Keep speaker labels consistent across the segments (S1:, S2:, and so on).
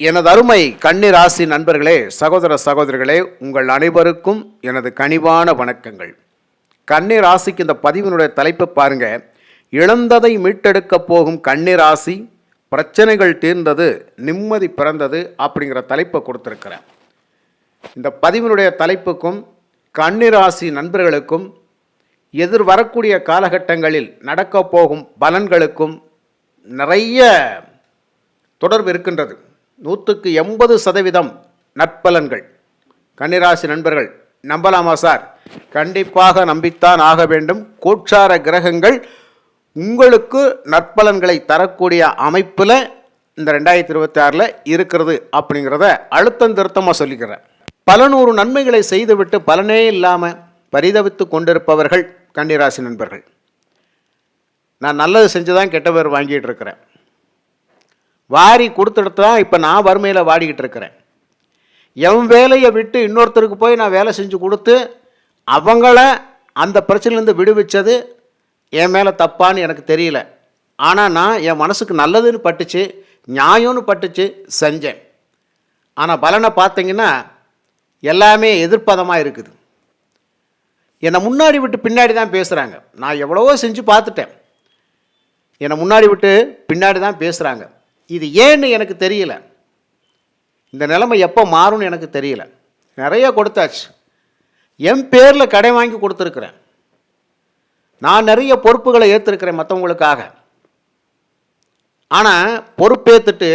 S1: எனது அருமை கன்னி ராசி நண்பர்களே சகோதர சகோதரிகளே உங்கள் அனைவருக்கும் எனது கனிவான வணக்கங்கள். கன்னி ராசிக்கு இந்த பதிவினுடைய தலைப்பு பாருங்க. இழந்ததை மீட்டெடுக்கப் போகும் கன்னி ராசி பிரச்சனைகள் தீர்ந்தது நிம்மதி பிறந்தது அப்படிங்கிற தலைப்பை கொடுத்துருக்கிறேன் இந்த பதிவினுடைய தலைப்புக்கும் கன்னிராசி நண்பர்களுக்கும் எதிர் வரக்கூடிய காலகட்டங்களில் நடக்கப் போகும் பலன்களுக்கும் நிறைய தொடர்பு இருக்கின்றது. நூற்றுக்கு எண்பது சதவீதம் நற்பலன்கள். கன்னிராசி நண்பர்கள் நம்பலாமா சார்? கண்டிப்பாக நம்பித்தான் ஆக வேண்டும். கோட்சார கிரகங்கள் உங்களுக்கு நற்பலன்களை தரக்கூடிய அமைப்பில் இந்த ரெண்டாயிரத்தி இருபத்தி ஆறில் இருக்கிறது அப்படிங்கிறத அழுத்தம் திருத்தமாக சொல்லிக்கிறேன். பல நூறு நன்மைகளை செய்துவிட்டு பலனே இல்லாமல் பரிதவித்து கொண்டிருப்பவர்கள் கன்னிராசி நண்பர்கள். நான் நல்லது செஞ்சு தான் கெட்ட பேர் வாங்கிட்டு இருக்கிறேன். வாரி கொடுத்துட்டு தான் இப்போ நான் வறுமையில் வாடிக்கிட்டு இருக்கிறேன். என் வேலையை விட்டு இன்னொருத்தருக்கு போய் நான் வேலை செஞ்சு கொடுத்து அவங்கள அந்த பிரச்சனையிலேருந்து விடுவிச்சது என் மேலே தப்பான்னு எனக்கு தெரியல. ஆனால் நான் என் மனசுக்கு நல்லதுன்னு பட்டுச்சு நியாயம்னு பட்டுச்சு செஞ்சேன். ஆனால் பலனை பார்த்தீங்கன்னா எல்லாமே எதிர்ப்பதமாக இருக்குது. என்னை முன்னாடி விட்டு பின்னாடி தான் பேசுகிறாங்க நான் எவ்வளவோ செஞ்சு பார்த்துட்டேன். என்னை முன்னாடி விட்டு பின்னாடி தான் பேசுகிறாங்க இது ஏன்னு எனக்கு தெரியல. இந்த நிலைமை எப்போ மாறும்னு எனக்கு தெரியல. நிறைய கொடுத்தாச்சு. என் பேரில் கடை வாங்கி கொடுத்துருக்குறேன். நான் நிறைய பொறுப்புகளை ஏற்றிருக்கிறேன் மற்றவங்களுக்காக ஆனால் பொறுப்பேற்றுட்டு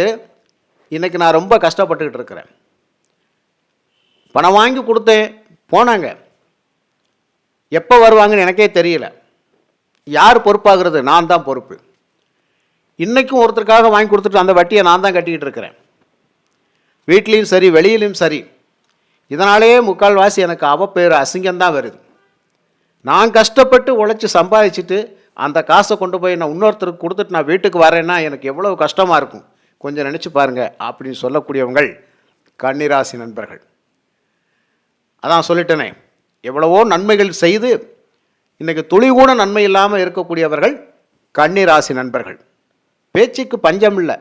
S1: இன்றைக்கி நான் ரொம்ப கஷ்டப்பட்டுக்கிட்டு இருக்கிறேன். பணம் வாங்கி கொடுத்தேன் போனாங்க. எப்போ வருவாங்கன்னு எனக்கே தெரியல. யார் பொறுப்பாகிறது? நான் தான் பொறுப்பு. இன்றைக்கும் ஒருத்தருக்காக வாங்கி கொடுத்துட்டு அந்த வட்டியை நான் தான் கட்டிக்கிட்டு இருக்கிறேன். வீட்லேயும் சரி வெளியிலையும் சரி. இதனாலேயே முக்கால்வாசி எனக்கு அவப்பேர் அசிங்கம்தான் வருது. நான் கஷ்டப்பட்டு உழைச்சி சம்பாதிச்சுட்டு அந்த காசை கொண்டு போய் நான் இன்னொருத்தருக்கு கொடுத்துட்டு நான் வீட்டுக்கு வரேன்னா எனக்கு எவ்வளோ கஷ்டமாக இருக்கும். கொஞ்சம் நினச்சி பாருங்கள் அப்படின்னு சொல்லக்கூடியவங்கள் கன்னிராசி நண்பர்கள். அதான் சொல்லிட்டேனே எவ்வளவோ நன்மைகள் செய்து இன்றைக்கு துளி கூட நன்மை இல்லாமல் இருக்கக்கூடியவர்கள் கன்னிராசி நண்பர்கள். பேச்சுக்கு பஞ்சம் இல்லை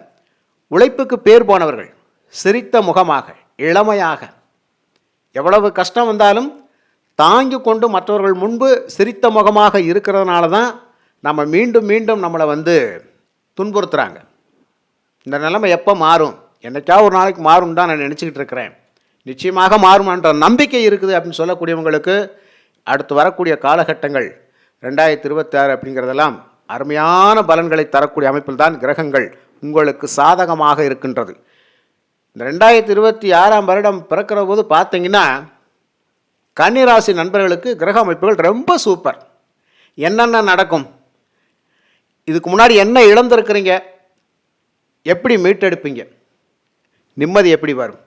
S1: உழைப்புக்கு பேர் போனவர்கள் சிரித்த முகமாக இளமையாக. எவ்வளவு கஷ்டம் வந்தாலும் தாங்கி கொண்டு மற்றவர்கள் முன்பு சிரித்த முகமாக இருக்கிறதுனால தான் நம்ம மீண்டும் மீண்டும் நம்மளை வந்து துன்புறுத்துகிறாங்க இந்த நிலைமை எப்போ மாறும்? என்னைக்கா ஒரு நாளைக்கு மாறும் தான் நான் நினச்சிக்கிட்டு இருக்கிறேன். நிச்சயமாக மாறும்ன்ற நம்பிக்கை இருக்குது அப்படின்னு சொல்லக்கூடியவங்களுக்கு அடுத்து வரக்கூடிய காலகட்டங்கள் ரெண்டாயிரத்தி இருபத்தி ஆறு அப்படிங்கிறதெல்லாம் அருமையான பலன்களை தரக்கூடிய அமைப்பில் தான் கிரகங்கள் உங்களுக்கு சாதகமாக இருக்கின்றது. இந்த ரெண்டாயிரத்தி இருபத்தி ஆறாம் வருடம் பிறக்கிற போது பார்த்தீங்கன்னா கன்னிராசி நண்பர்களுக்கு கிரக அமைப்புகள் ரொம்ப சூப்பர். என்னென்ன நடக்கும்? இதுக்கு முன்னாடி என்ன இழந்திருக்கிறீங்க? எப்படி மீட்டெடுப்பீங்க? நிம்மதி எப்படி வரும்?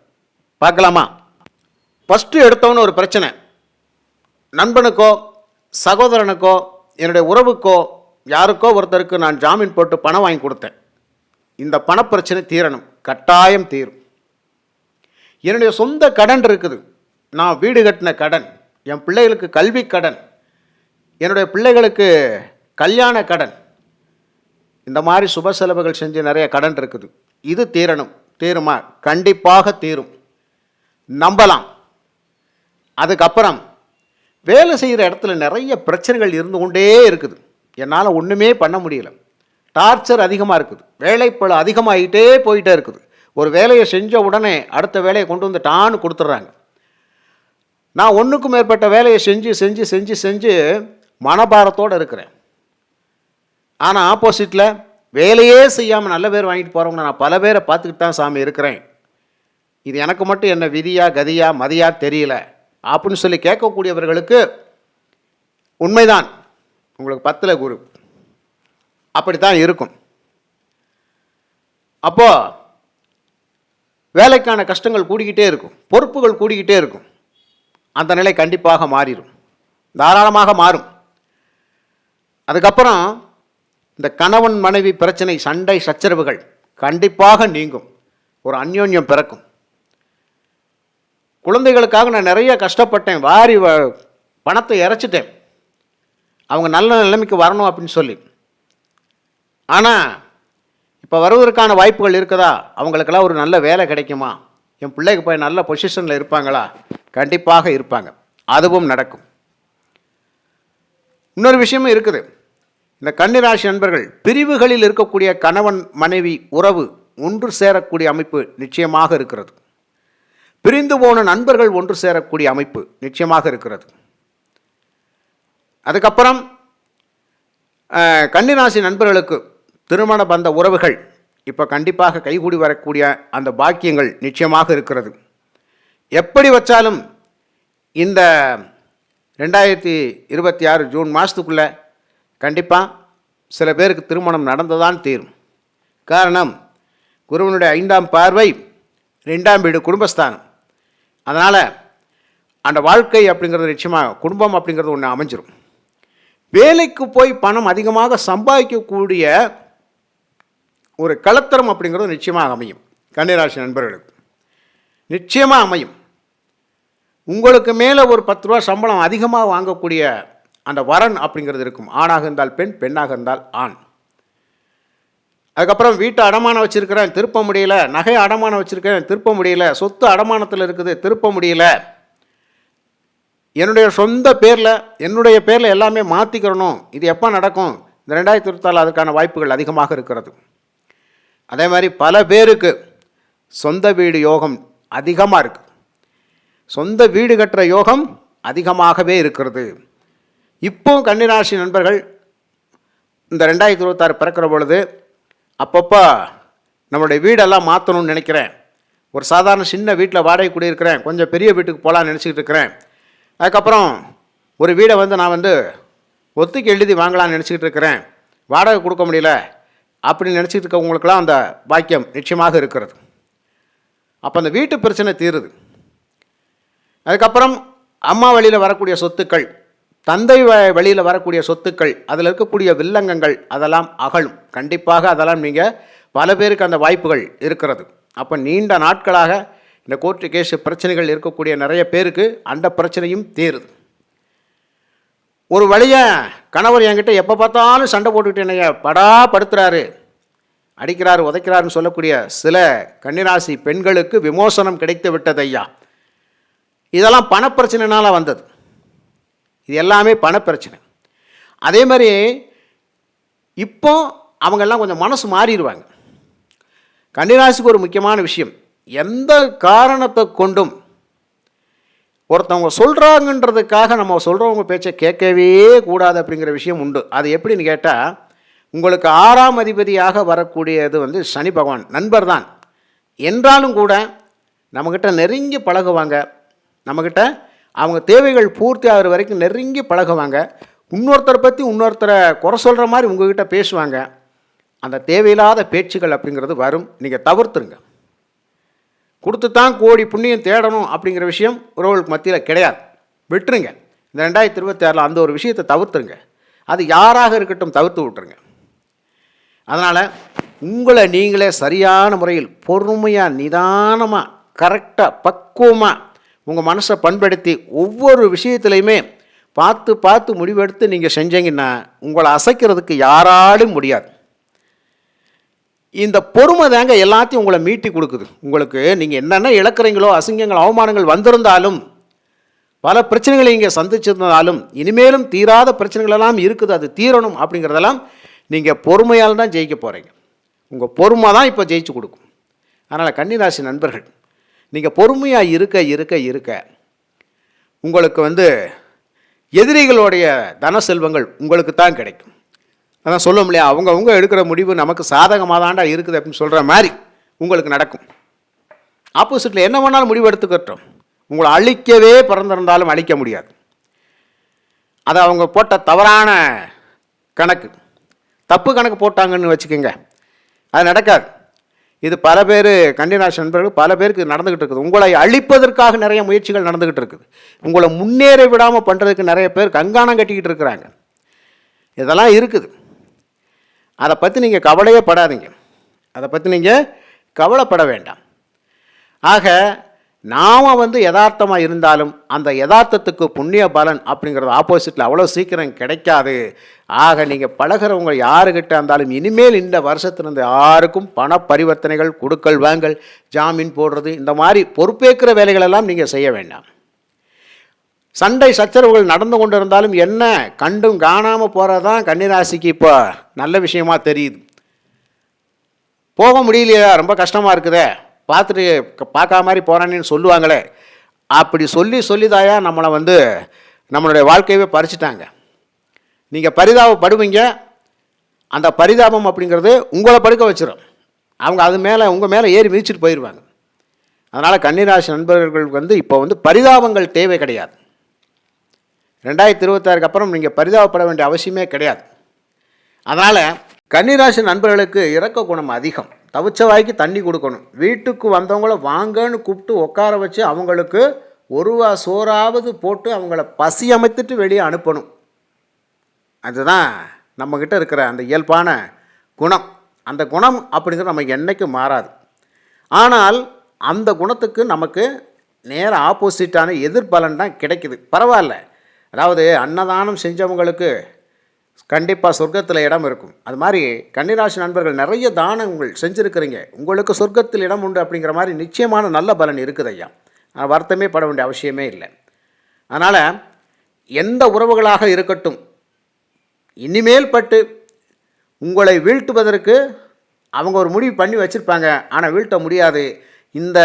S1: பார்க்கலாமா? ஃபஸ்ட்டு எடுத்தவொன்னு ஒரு பிரச்சனை. நண்பனுக்கோ சகோதரனுக்கோ என்னுடைய உறவுக்கோ யாருக்கோ ஒருத்தருக்கு நான் ஜாமீன் போட்டு பணம் வாங்கி கொடுத்தேன். இந்த பணப்பிரச்சனை தீரணும். கட்டாயம் தீரும். என்னுடைய சொந்த கடன் இருக்குது. நான் வீடு கட்டின கடன் என் பிள்ளைகளுக்கு கல்வி கடன் என்னுடைய பிள்ளைகளுக்கு கல்யாண கடன் இந்த மாதிரி சுப செலவுகள் செஞ்சு நிறைய கடன் இருக்குது. இது தீரணும். தீருமா? கண்டிப்பாக தீரும். நம்பலாம். அதுக்கப்புறம் வேலை செய்கிற இடத்துல நிறைய பிரச்சனைகள் இருந்து கொண்டே இருக்குது. என்னால் ஒன்றுமே பண்ண முடியல. டார்ச்சர் அதிகமாக இருக்குது. வேலைப்பழு அதிகமாகிட்டே போயிட்டே இருக்குது. ஒரு வேலையை செஞ்ச உடனே அடுத்த வேலையை கொண்டு வந்து டான்னு கொடுத்துட்றாங்க. நான் ஒன்றுக்கும் மேற்பட்ட வேலையை செஞ்சு செஞ்சு செஞ்சு செஞ்சு மனபாரத்தோடு இருக்கிறேன். ஆனால் ஆப்போசிட்டில் வேலையே செய்யாமல் நல்ல பேர் வாங்கிட்டு போகிறவங்க நான் பல பேரை பார்த்துக்கிட்டு தான் சாமி இருக்கிறேன். இது எனக்கு மட்டும் என்ன விதியா கதியா மதியா தெரியல. அப்படின்னு சொல்லி கேட்கக்கூடியவர்களுக்கு உண்மைதான். உங்களுக்கு பத்தில் குரு. அப்படித்தான் இருக்கும். அப்போ வேலைக்கான கஷ்டங்கள் கூடிக்கிட்டே இருக்கும். பொறுப்புகள் கூடிக்கிட்டே இருக்கும். அந்த நிலை கண்டிப்பாக மாறிடும். தாராளமாக மாறும். அதுக்கப்புறம் இந்த கணவன் மனைவி பிரச்சனை சண்டை சச்சரவுகள் கண்டிப்பாக நீங்கும். ஒரு அந்யோன்யம் பிறக்கும். குழந்தைகளுக்காக நான் நிறைய கஷ்டப்பட்டேன். வாரி வ- பணத்தை இறைச்சிட்டேன். அவங்க நல்ல நிலைமைக்கு வரணும் அப்படின்னு சொல்லி. ஆனால் இப்போ வருவதற்கான வாய்ப்புகள் இருக்குதா? அவங்களுக்கெல்லாம் ஒரு நல்ல வேலை கிடைக்குமா? என் பிள்ளைக்கு போய் நல்ல பொசிஷனில் இருப்பாங்களா? கண்டிப்பாக இருப்பாங்க. அதுவும் நடக்கும். இன்னொரு விஷயமும் இருக்குது. இந்த கன்னிராசி நண்பர்கள் பிரிவுகளில் இருக்கக்கூடிய கணவன் மனைவி உறவு ஒன்று சேரக்கூடிய அமைப்பு நிச்சயமாக இருக்கிறது. பிரிந்து போன நண்பர்கள் ஒன்று சேரக்கூடிய அமைப்பு நிச்சயமாக இருக்கிறது. அதுக்கப்புறம் கன்னிராசி நண்பர்களுக்கு திருமண பந்த உறவுகள் இப்போ கண்டிப்பாக கைகூடி வரக்கூடிய அந்த பாக்கியங்கள் நிச்சயமாக இருக்கிறது. எப்படி வச்சாலும் இந்த ரெண்டாயிரத்தி இருபத்தி ஆறு ஜூன் மாதத்துக்குள்ளே கண்டிப்பாக சில பேருக்கு திருமணம் நடந்துதான் தீரும். காரணம் குருவனுடைய ஐந்தாம் பார்வை ரெண்டாம் வீடு குடும்பஸ்தானம். அதனால் அந்த வாழ்க்கை அப்படிங்கிறது நிச்சயமாக குடும்பம் அப்படிங்கிறது ஒன்று அமைஞ்சிரும். வேலைக்கு போய் பணம் அதிகமாக சம்பாதிக்கக்கூடிய ஒரு கலத்தரம் அப்படிங்கிறது நிச்சயமாக அமையும். கன்னிராசி நண்பர்களுக்கு. நிச்சயமாக அமையும். உங்களுக்கு மேலே ஒரு பத்து ரூபா சம்பளம் அதிகமாக வாங்கக்கூடிய அந்த வரன் அப்படிங்கிறது இருக்கும். ஆணாக இருந்தால் பெண் பெண்ணாக இருந்தால் ஆண். அதுக்கப்புறம் வீட்டை அடமானம் வச்சுருக்கிறேன் திருப்ப முடியல. நகை அடமானம் வச்சுருக்கேன் திருப்ப முடியல. சொத்து அடமானத்தில் இருக்குது திருப்ப முடியல. என்னுடைய சொந்த பேரில் என்னுடைய பேரில் எல்லாமே மாற்றிக்கிறணும் இது எப்போ நடக்கும்? இந்த ரெண்டாயிரத்தி இருபத்தாறு அதுக்கான வாய்ப்புகள் அதிகமாக இருக்கிறது. அதே மாதிரி பல பேருக்கு சொந்த வீடு யோகம் அதிகமாக இருக்குது சொந்த வீடு கட்டுற யோகம் அதிகமாகவே இருக்கிறது. இப்போ கன்னிராசி நண்பர்கள் இந்த ரெண்டாயிரத்தி இருபத்தாறு பிறக்கிற பொழுது அப்பப்போ நம்மளுடைய வீடெல்லாம் மாற்றணும்னு நினைக்கிறேன். ஒரு சாதாரண சின்ன வீட்டில் வாடகை குடியிருக்கிறேன். கொஞ்சம் பெரிய வீட்டுக்கு போகலான்னு நினச்சிக்கிட்டு இருக்கிறேன். அதுக்கப்புறம் ஒரு வீடை வந்து நான் வந்து ஒத்துக்கு எழுதி வாங்கலாம்னு நினச்சிக்கிட்டு இருக்கிறேன். வாடகை கொடுக்க முடியல. அப்படின்னு நினச்சிக்கிட்டு இருக்கவங்களுக்கெல்லாம் அந்த பாக்கியம் நிச்சயமாக இருக்கிறது. அப்போ அந்த வீட்டு பிரச்சனை தீருது. அதுக்கப்புறம் அம்மா வழியில் வரக்கூடிய சொத்துக்கள் தந்தை வ வழியில் வரக்கூடிய சொத்துக்கள் அதில் இருக்கக்கூடிய வில்லங்கங்கள் அதெல்லாம் அகலும். கண்டிப்பாக அதெல்லாம் நீங்கள் பல பேருக்கு அந்த வாய்ப்புகள் இருக்கிறது. அப்போ நீண்ட நாட்களாக இந்த கோர்ட்டு கேஸ் பிரச்சனைகள் இருக்கக்கூடிய நிறைய பேருக்கு அந்த பிரச்சனையும் தீருது. ஒரு வழியை கணவர் என்கிட்ட எப்போ பார்த்தாலும் சண்டை போட்டுக்கிட்டு என்னைய படா படுத்துறாரு அடிக்கிறார் உதைக்கிறாருன்னு சொல்லக்கூடிய சில கன்னிராசி பெண்களுக்கு விமோசனம் கிடைத்து விட்டது ஐயா. இதெல்லாம் பணப்பிரச்சனைனால வந்தது. இது எல்லாமே பணப்பிரச்சனை. அதே மாதிரி இப்போ அவங்கெல்லாம் கொஞ்சம் மனசு மாறிடுவாங்க. கன்னிராசிக்கு ஒரு முக்கியமான விஷயம். எந்த காரணத்தை கொண்டும் ஒருத்தவங்க சொல்கிறாங்கன்றதுக்காக நம்ம சொல்கிறவங்க பேச்சை கேட்கவே கூடாது அப்படிங்கிற விஷயம் உண்டு. அது எப்படின்னு கேட்டால் உங்களுக்கு ஆறாம் அதிபதியாக வரக்கூடியது வந்து சனி பகவான் நண்பர் தான் என்றாலும் கூட நம்மக்கிட்ட நெருங்கி பழகுவாங்க. நம்மக்கிட்ட அவங்க தேவைகள் பூர்த்தி ஆகிற வரைக்கும் நெருங்கி பழகுவாங்க. இன்னொருத்தரை பற்றி இன்னொருத்தரை குறை சொல்கிற மாதிரி உங்கள்கிட்ட பேசுவாங்க. அந்த தேவையில்லாத பேச்சுகள் அப்படிங்கிறது வரும். நீங்கள் தவிர்த்துருங்க. கொடுத்து தான் கோடி புண்ணியம் தேடணும் அப்படிங்கிற விஷயம் உறவுகளுக்கு மத்தியில் கிடையாது. விட்டுருங்க. இந்த ரெண்டாயிரத்தி இருபத்தி ஆறில் அந்த ஒரு விஷயத்தை தவிர்த்துருங்க. அது யாராக இருக்கட்டும் தவிர்த்து விட்டுருங்க. அதனால் உங்களை நீங்களே சரியான முறையில் பொறுமையாக நிதானமாக கரெக்டாக பக்குவமாக உங்கள் மனசை பண்படுத்தி ஒவ்வொரு விஷயத்துலையுமே பார்த்து பார்த்து முடிவெடுத்து நீங்கள் செஞ்சீங்கன்னா உங்களை அசைக்கிறதுக்கு யாராலும் முடியாது. இந்த பொறுமை தாங்க எல்லாத்தையும் உங்களை மீட்டி கொடுக்குது. உங்களுக்கு நீங்கள் என்னென்ன இழக்கிறீங்களோ அசிங்கங்கள் அவமானங்கள் வந்திருந்தாலும் பல பிரச்சனைகளை இங்கே சந்திச்சிருந்தாலும் இனிமேலும் தீராத பிரச்சனைகளெல்லாம் இருக்குது அது தீரணும் அப்படிங்கிறதெல்லாம் நீங்கள் பொறுமையால் தான் ஜெயிக்க போகிறீங்க உங்கள் பொறுமை தான் இப்போ ஜெயிச்சு கொடுக்கும். அதனால் கன்னிராசி நண்பர்கள் நீங்கள் பொறுமையாக இருக்க இருக்க இருக்க உங்களுக்கு வந்து எதிரிகளுடைய தன செல்வங்கள் உங்களுக்கு தான் கிடைக்கும். அதான் சொல்ல இல்லையா அவங்கவுங்க எடுக்கிற முடிவு நமக்கு சாதகமாக தாண்டா இருக்குது அப்படின்னு சொல்கிற மாதிரி உங்களுக்கு நடக்கும். ஆப்போசிட்டில் என்ன வேணாலும் முடிவு எடுத்துக்கட்டும். உங்களை அழிக்கவே பிறந்திருந்தாலும் அழிக்க முடியாது. அது அவங்க போட்ட தவறான கணக்கு. தப்பு கணக்கு போட்டாங்கன்னு வச்சுக்கோங்க. அது நடக்காது. இது பல பேர் கண்டினாஷ் நண்பர்கள் பல பேருக்கு நடந்துக்கிட்டு இருக்குது. உங்களை அழிப்பதற்காக நிறைய முயற்சிகள் நடந்துக்கிட்டு இருக்குது. உங்களை முன்னேற விடாமல் பண்ணுறதுக்கு நிறைய பேர் கங்காணம் கட்டிக்கிட்டு இருக்கிறாங்க. இதெல்லாம் இருக்குது. அதை பற்றி நீங்கள் கவலையே படாதீங்க. அதை பற்றி நீங்கள் கவலைப்பட வேண்டாம். ஆக நாம் வந்து யதார்த்தமாக இருந்தாலும் அந்த யதார்த்தத்துக்கு புண்ணிய பலன் அப்படிங்கிறது ஆப்போசிட்டில் அவ்வளோ சீக்கிரம் கிடைக்காது. ஆக நீங்கள் பழகிறவங்க யாருக்கிட்ட இருந்தாலும் இனிமேல் இந்த வருஷத்துலேருந்து யாருக்கும் பண பரிவர்த்தனைகள் கொடுக்கல் வாங்கல் ஜாமீன் போடுறது இந்த மாதிரி பொறுப்பேற்கிற வேலைகளெல்லாம் நீங்கள் செய்ய வேண்டாம். சண்டை சச்சரவுகள் நடந்து கொண்டு இருந்தாலும் என்ன கண்டும் காணாமல் போகிறதான் கன்னிராசிக்கு இப்போ நல்ல விஷயமா தெரியுது. போக முடியலையா ரொம்ப கஷ்டமாக இருக்குதே. பார்த்துட்டு பார்க்கா பார்க்காத மாதிரி போகிறானேன்னு சொல்லுவாங்களே. அப்படி சொல்லி சொல்லிதாயா நம்மளை வந்து நம்மளுடைய வாழ்க்கையவே பறிச்சிட்டாங்க. நீங்கள் பரிதாபப்படுவீங்க. அந்த பரிதாபம் அப்படிங்கிறது உங்களை படுக்க வச்சிடும் அவங்க அது மேலே உங்கள் மேலே ஏறி மிதிச்சிட்டு போயிடுவாங்க அதனால் கன்னிராசி நண்பர்களுக்கு வந்து இப்போ வந்து பரிதாபங்கள் தேவை கிடையாது. ரெண்டாயிரத்தி இருபத்தாறுக்கு அப்புறம் நீங்கள் பரிதாபப்பட வேண்டிய அவசியமே கிடையாது. அதனால் கன்னிராசி நண்பர்களுக்கு இறக்க குணம் அதிகம். தவிச்ச வாய்க்கு தண்ணி கொடுக்கணும். வீட்டுக்கு வந்தவங்கள வாங்கன்னு கூப்பிட்டு உட்கார வச்சு அவங்களுக்கு ஒருவா சோறாவது போட்டு அவங்கள பசி அமைத்துட்டு வெளியே அனுப்பணும். அதுதான் நம்மக்கிட்ட இருக்கிற அந்த இயல்பான குணம். அந்த குணம் அப்படிங்கிறது நம்ம என்றைக்கும் மாறாது. ஆனால் அந்த குணத்துக்கு நமக்கு நேர ஆப்போசிட்டான எதிர்பலன் தான் கிடைக்குது. பரவாயில்ல. அதாவது அன்னதானம் செஞ்சவங்களுக்கு கண்டிப்பாக சொர்க்கத்தில் இடம் இருக்கும். அது மாதிரி கன்னிராசி நண்பர்கள் நிறைய தானங்கள் செஞ்சுருக்கிறீங்க. உங்களுக்கு சொர்க்கத்தில் இடம் உண்டு அப்படிங்கிற மாதிரி நிச்சயமான நல்ல பலன் இருக்குது ஐயா. வருத்தமே பட வேண்டிய அவசியமே இல்லை. அதனால் எந்த உறவுகளாக இருக்கட்டும் இனிமேல் பட்டு உங்களை வீழ்த்துவதற்கு அவங்க ஒரு முடிவு பண்ணி வச்சுருப்பாங்க. ஆனால் வீழ்த்த முடியாது. இந்த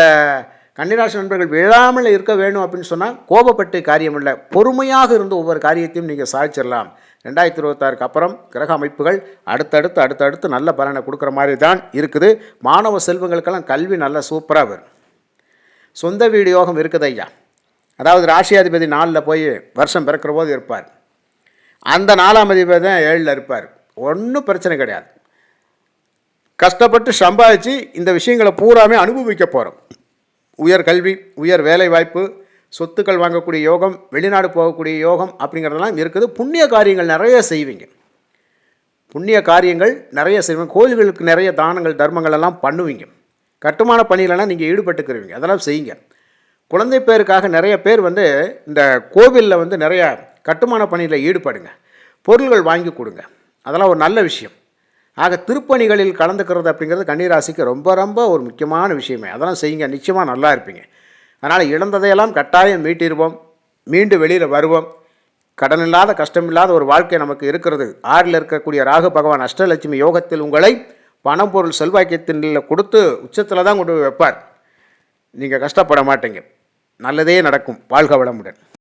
S1: கன்னிராசி நண்பர்கள் விழாமல் இருக்க வேணும் அப்படின்னு சொன்னால் கோபப்பட்டு காரியம் இல்லை. பொறுமையாக இருந்து ஒவ்வொரு காரியத்தையும் நீங்கள் சாதிச்சிடலாம். ரெண்டாயிரத்தி இருபத்தாறுக்கு அப்புறம் கிரக அமைப்புகள் அடுத்தடுத்து அடுத்தடுத்து நல்ல பலனை கொடுக்குற மாதிரி தான் இருக்குது. மாணவ செல்வங்களுக்கெல்லாம் கல்வி நல்லா சூப்பராக வரும். சொந்த வீடு யோகம் இருக்குது ஐயா. அதாவது ராசியாதிபதி நாளில் போய் வருஷம் பிறக்கிற போது இருப்பார். அந்த நாலாம் அதிபதி தான் ஏழில் இருப்பார். ஒன்றும் பிரச்சனை கிடையாது. கஷ்டப்பட்டு சம்பாதிச்சு இந்த விஷயங்களை பூராமே அனுபவிக்க போகிறோம் உயர் கல்வி உயர் வேலைவாய்ப்பு சொத்துக்கள் வாங்கக்கூடிய யோகம் வெளிநாடு போகக்கூடிய யோகம் அப்படிங்கிறதெல்லாம் இருக்குது. புண்ணிய காரியங்கள் நிறைய செய்வீங்க. புண்ணிய காரியங்கள் நிறைய செய்வீங்க. கோயில்களுக்கு நிறைய தானங்கள் தர்மங்கள் எல்லாம் பண்ணுவீங்க. கட்டுமான பணிகளெல்லாம் நீங்கள் ஈடுபட்டுக்கிறீங்க அதெல்லாம் செய்யுங்க. குழந்தை பேருக்காக நிறைய பேர் வந்து இந்த கோவிலில் வந்து நிறையா கட்டுமான பணியில் ஈடுபடுங்க. பொருள்கள் வாங்கி கொடுங்க. அதெல்லாம் ஒரு நல்ல விஷயம். ஆக திருப்பணிகளில் கலந்துக்கிறது அப்படிங்கிறது கன்னிராசிக்கு ரொம்ப ரொம்ப ஒரு முக்கியமான விஷயமே. அதெல்லாம் செய்யுங்க. நிச்சயமாக நல்லா இருப்பீங்க. அதனால் இழந்ததையெல்லாம் கட்டாயம் மீட்டிருவோம். மீண்டு வெளியில் வருவோம். கடன் இல்லாத கஷ்டம் இல்லாத ஒரு வாழ்க்கை நமக்கு இருக்கிறது. ஆறில் இருக்கக்கூடிய ராகு பகவான் அஷ்டலட்சுமி யோகத்தில் உங்களை பணம் பொருள் செல்வாக்கியத்தின் கொடுத்து உச்சத்தில் தான் கொண்டு போய் வைப்பார். நீங்கள் கஷ்டப்பட மாட்டீங்க. நல்லதே நடக்கும். வாழ்க வளமுடன்.